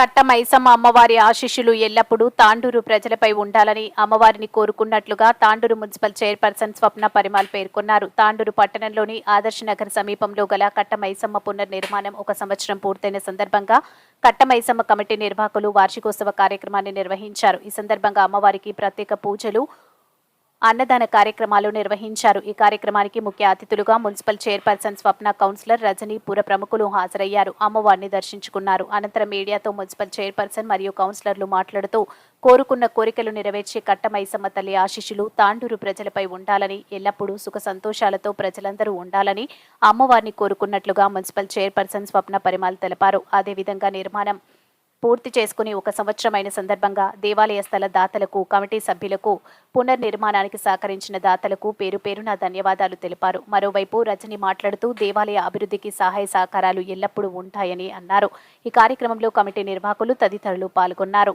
కట్టమైసమ్మ అమ్మవారి ఆశీస్సులు ఎల్లప్పుడూ తాండూరు ప్రజలపై ఉండాలని అమ్మవారిని కోరుకున్నట్లుగా తాండూరు మున్సిపల్ చైర్పర్సన్ స్వప్న పరిమాల్ పేర్కొన్నారు. తాండూరు పట్టణంలోని ఆదర్శ నగర్ సమీపంలో గల కట్టమైసమ్మ పునర్నిర్మాణం ఒక సంవత్సరం పూర్తయిన సందర్భంగా కట్టమైసమ్మ కమిటీ నిర్వాహకులు వార్షికోత్సవ కార్యక్రమాన్ని నిర్వహించారు. ఈ సందర్భంగా అమ్మవారికి ప్రత్యేక పూజలు అన్నదాన కార్యక్రమాలు నిర్వహించారు. ఈ కార్యక్రమానికి ముఖ్య అతిథులుగా municipal chairperson Swapna councillor Rajani పుర ప్రముఖులు హాజరయ్యారు. అమ్మవారిని దర్శించుకున్నారు. అనంతరం మీడియాతో మున్సిపల్ చైర్పర్సన్ మరియు కౌన్సిలర్లు మాట్లాడుతూ కోరుకున్న కోరికలు నెరవేర్చే కట్టమైసమ్మ తల్లి ఆశీస్సులు తాండూరు ప్రజలపై ఉండాలని ఎల్లప్పుడూ సుఖ సంతోషాలతో ప్రజలందరూ ఉండాలని అమ్మవారిని కోరుకున్నట్లుగా మున్సిపల్ చైర్పర్సన్ స్వప్న పరిమాల్ తెలిపారు. అదేవిధంగా నిర్మాణం పూర్తి చేసుకుని ఒక సంవత్సరమైన సందర్భంగా దేవాలయ స్థల దాతలకు కమిటీ సభ్యులకు పునర్నిర్మాణానికి సహకరించిన దాతలకు పేరు పేరున ధన్యవాదాలు తెలిపారు. మరోవైపు రజని మాట్లాడుతూ దేవాలయ అభివృద్ధికి సహాయ సహకారాలు ఎల్లప్పుడూ ఉంటాయని అన్నారు. ఈ కార్యక్రమంలో కమిటీ నిర్వాహకులు తదితరులు పాల్గొన్నారు.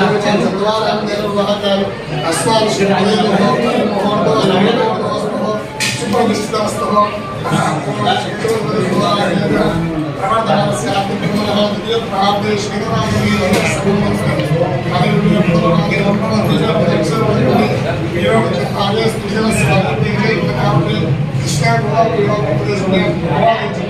Lahmeten Zatvaran Devavahatar Asval Shivani Mahorto Mahorto Lahmeta Mahorto Super Vishta Astaho Krishna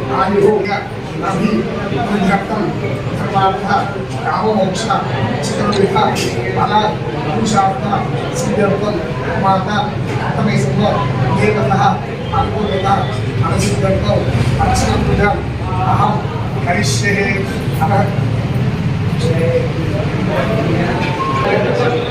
అనుసిద్ధంతో అర్చన పూజ అహం కరిష్యే అన ఆయుధాయ భవాన్ భవతి సదా కరం ధాన్యం పశుభం శత సంవత్సరం దేవం దేవ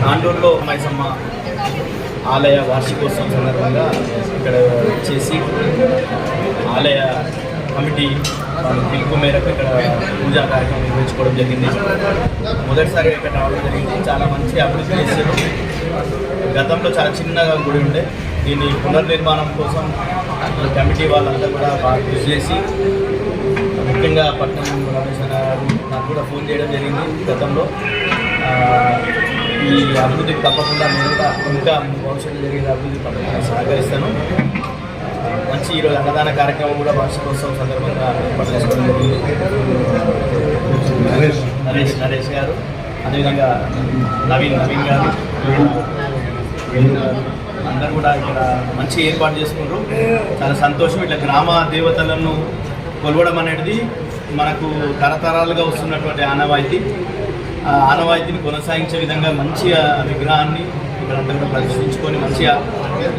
నాండూరులో మైసమ్మ ఆలయ వార్షికోత్సవం సందర్భంగా ఇక్కడ చేసి ఆలయ కమిటీ పిలుపు మేరకు ఇక్కడ పూజా కార్యక్రమం నిర్వహించుకోవడం జరిగింది. మొదటిసారి ఇక్కడ రావడం జరిగింది. చాలా మంచి అభివృద్ధి చేశారు. గతంలో చాలా చిన్నగా గుడి ఉండే. దీని పునర్నిర్మాణం కోసం కమిటీ వాళ్ళంతా కూడా బాగా కృషి చేసి ముఖ్యంగా పట్నం రమేష్ గారు నాకు కూడా ఫోన్ చేయడం జరిగింది గతంలో. ఈ అభివృద్ధికి తప్పకుండా నేను కూడా ఇంకా భవిష్యత్తు జరిగే అభివృద్ధి తప్పకుండా సహకరిస్తాను. మంచి ఈరోజు అన్నదాన కార్యక్రమం కూడా వార్షికోత్సవం సందర్భంగా ఏర్పాటు చేసుకోవడం నరేష్. నరేష్ గారు అదేవిధంగా నవీన్ నవీన్ గారు అందరూ కూడా ఇక్కడ మంచి ఏర్పాటు చేసుకున్నారు చాలా సంతోషం. ఇట్లా గ్రామ దేవతలను కొలవడం అనేది మనకు తరతరాలుగా వస్తున్నటువంటి ఆనవాయితీ. ఆనవాయితీని కొనసాగించే విధంగా మంచిగా విగ్రహాన్ని ఇక్కడ కూడా ప్రదర్శించుకొని మంచిగా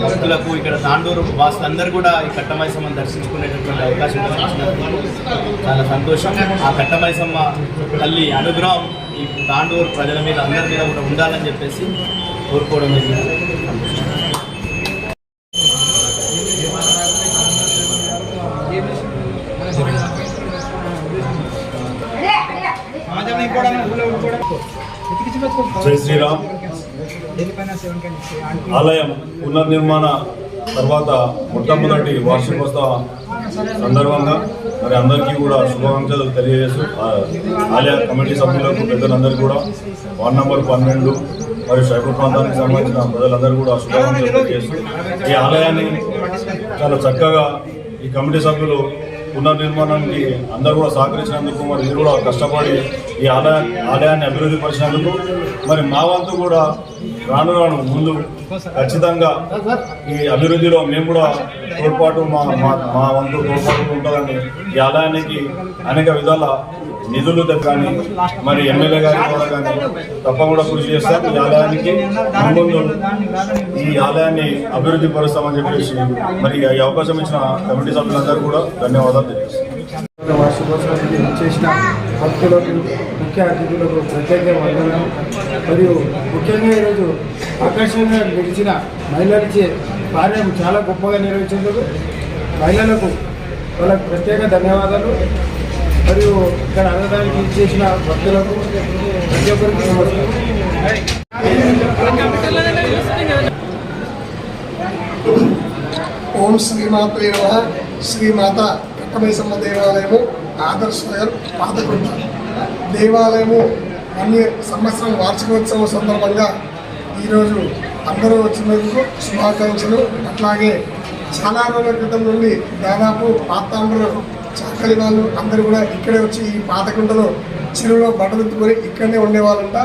భక్తులకు ఇక్కడ తాండూరు వాసులందరూ కూడా ఈ కట్టమైసమ్మని దర్శించుకునేటటువంటి అవకాశం చాలా సంతోషం. ఆ కట్టమైసమ్మ తల్లి అనుగ్రహం ఈ తాండూరు ప్రజల మీద అందరి మీద కూడా ఉండాలని చెప్పేసి కోరుకోవడం జరిగింది. జై శ్రీరామ్. ఆలయం పునర్నిర్మాణ తర్వాత మొట్టమొదటి వార్షికోత్సవ సందర్భంగా మరి అందరికీ కూడా శుభాకాంక్షలు తెలియజేస్తూ ఆలయ కమిటీ సభ్యులకు పెద్దలందరికీ కూడా వార్డ్ నంబర్ పన్నెండు మరియు శైపూర్ ప్రాంతానికి సంబంధించిన ప్రజలందరూ కూడా శుభాకాంక్షలు తెలియజేస్తూ ఈ ఆలయాన్ని చాలా చక్కగా ఈ కమిటీ సభ్యులు పునర్నిర్మాణానికి అందరూ కూడా సహకరించినందుకు మరి మీరు కూడా కష్టపడి ఈ ఆలయ ఆలయాన్ని అభివృద్ధి పరిచినందుకు మరి మా వంతు కూడా రాను రాను ముందు ఖచ్చితంగా ఈ అభివృద్ధిలో మేము కూడా తోడ్పాటు మా మా వంతు తోడ్పాటు ఉంటుందని ఈ ఆలయానికి అనేక విధాల నిధులు కానీ మరి ఎమ్మెల్యే గారు కూడా కానీ తప్పకుండా కృషి చేస్తారు. ఈ ఆలయానికి ముందు ఈ ఆలయాన్ని అభివృద్ధి పరుస్తామని చెప్పేసి మరి ఈ అవకాశం ఇచ్చిన కమిటీ సభ్యులందరూ కూడా ధన్యవాదాలు తెలియజేస్తాం వార్షికోత్సవానికి చేసిన భక్తులకు ముఖ్య అతిథులకు ప్రత్యేక వందనం మరియు ముఖ్యంగా ఈరోజు ఆకర్షణగా గెలిచిన మహిళలచే కార్యం చాలా గొప్పగా నిర్వహించేందుకు మహిళలకు వాళ్ళకు ప్రత్యేక ధన్యవాదాలు మరియు ఇక్కడ అన్నదానికి చేసిన భక్తులకు ప్రతి ఒక్కరికి నమస్కారం. ఓం శ్రీమాత్రే నమ. శ్రీమాత కట్టమైసమ్మ దేవాలయము ఆదర్శ నగర్ పాతకుంట. దేవాలయము అన్ని సంవత్సరం వార్షికోత్సవం సందర్భంగా ఈరోజు అందరూ వచ్చినందుకు శుభాకాంక్షలు. అట్లాగే చాలా రోజుల క్రితం నుండి దాదాపు పాతాండ్రు చాకలి వాళ్ళు. అందరూ కూడా ఇక్కడే వచ్చి ఈ పాతకుంటలో చెరువులో బట్టలుత్తుకొని ఇక్కడనే ఉండేవాళ్ళంట.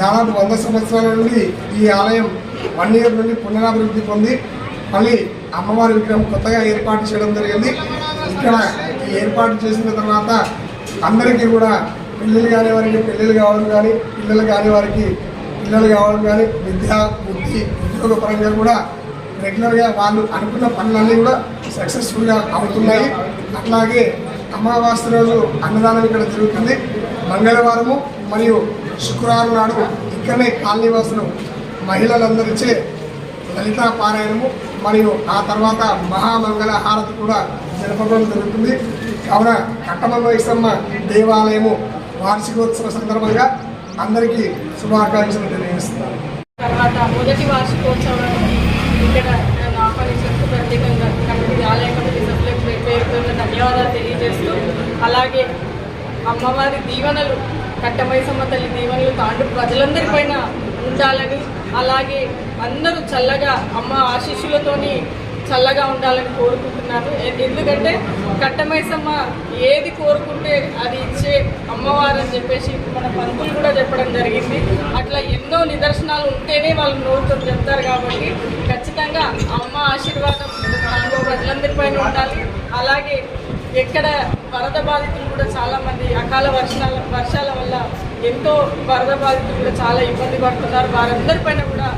దాదాపు వంద సంవత్సరాల నుండి ఈ ఆలయం వన్ ఇయర్ నుండి పునరాభివృద్ధి పొంది మళ్ళీ అమ్మవారి విగ్రహం కొత్తగా ఏర్పాటు చేయడం జరిగింది. ఇక్కడ ఈ ఏర్పాటు చేసిన తర్వాత అందరికీ కూడా పిల్లలు కాని వారికి పెళ్ళిళ్ళు కావడం కానీ పిల్లలు కాని వారికి పిల్లలు కావడం కానీ విద్య బుద్ధి ఉద్యోగపరంగా కూడా రెగ్యులర్గా వాళ్ళు అనుకున్న పనులన్నీ కూడా సక్సెస్ఫుల్గా అవుతున్నాయి. అట్లాగే అమావాస్య రోజు అన్నదానం ఇక్కడ జరుగుతుంది. మంగళవారము మరియు శుక్రవారం నాడు ఇక్కడనే కాలనీవాసులు మహిళలందరిచే లలితా పారాయణము మరియు ఆ తర్వాత మహామంగళ హారతి కూడా జరపడం జరుగుతుంది. కావున కట్టమల్లేశ్వరమ్మ దేవాలయము వార్షికోత్సవ సందర్భంగా అందరికీ శుభాకాంక్షలు తెలియజేస్తున్నారు తర్వాత మొదటి వార్షికోత్సవానికి ఇక్కడ నన్ను ఆహ్వానించినందుకు ప్రత్యేకంగా కమిటీ ఆలయ కమిటీ సభ్యులకు పేరు పేరుతో ధన్యవాదాలు తెలియజేస్తూ అలాగే అమ్మవారి దీవెనలు కట్టమైసమ్మ తల్లి దీవెనలు తాండు ప్రజలందరిపైన ఉండాలని అలాగే అందరూ చల్లగా అమ్మ ఆశీస్సులతోని చల్లగా ఉండాలని కోరుకుంటున్నాను. ఎందుకంటే కట్టమైసమ్మ ఏది కోరుకుంటే అది ఇచ్చే అమ్మవారు అని చెప్పేసి మన పంతులు కూడా చెప్పడం జరిగింది. అట్లా ఎన్నో నిదర్శనాలు ఉంటేనే వాళ్ళు నోరుతో చెప్తారు కాబట్టి ఖచ్చితంగా అమ్మ ఆశీర్వాదం ప్రజలందరిపైన ఉండాలి. అలాగే ఎక్కడ వరద బాధితులు కూడా చాలా మంది అకాల వర్షాల వర్షాల వల్ల ఎంతో వరద బాధితులు కూడా చాలా ఇబ్బంది పడుతున్నారు. వారందరిపైన కూడా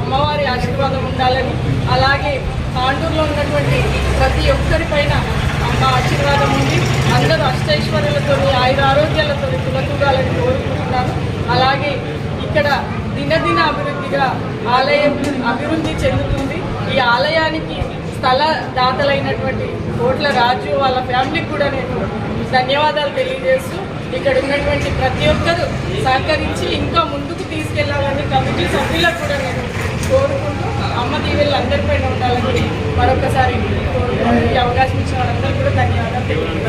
అమ్మవారి ఆశీర్వాదం ఉండాలని అలాగే తాండూరులో ఉన్నటువంటి ప్రతి ఒక్కరిపైన అమ్మ ఆశీర్వాదం ఉంది అందరూ అష్టైశ్వర్యులతో ఆయుర ఆరోగ్యాలతో తులతూగాలని కోరుకుంటున్నాను. అలాగే ఇక్కడ దినదిన అభివృద్ధిగా ఆలయం అభివృద్ధి చెందుతుంది. ఈ ఆలయానికి స్థల దాతలైనటువంటి కోట్ల రాజు వాళ్ళ ఫ్యామిలీకి కూడా నేను ధన్యవాదాలు తెలియజేస్తూ ఇక్కడ ఉన్నటువంటి ప్రతి ఒక్కరూ సహకరించి ఇంకా ముందుకు తీసుకెళ్ళాలని కమిటీ సభ్యులకు కూడా నేను కోరుకుంటూ అమ్మ దీవెళ్ళు అందరిపైన ఉండాలని మరొకసారి కోరుకుంటూ ఈ అవకాశం ఇచ్చిన వాళ్ళందరూ కూడా ధన్యవాదాలు తెలియజేస్తాను